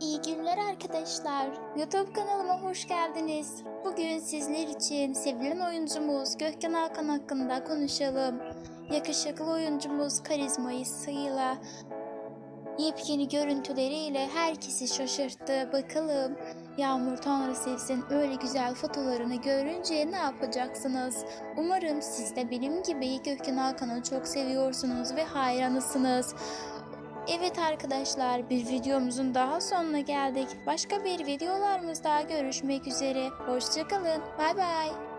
İyi günler arkadaşlar. YouTube kanalıma hoş geldiniz. Bugün sizler için sevilen oyuncumuz Gökhan Hakan hakkında konuşalım. Yakışıklı oyuncumuz karizmasıyla yepyeni görüntüleriyle herkesi şaşırttı. Bakalım Yağmur Tanrı sevsin öyle güzel fotolarını görünce ne yapacaksınız? Umarım siz de benim gibi Gökhan Hakan'ı çok seviyorsunuz ve hayranısınız. Evet arkadaşlar bir videomuzun daha sonuna geldik. Başka bir videolarımızda görüşmek üzere. Hoşçakalın. Bay bay.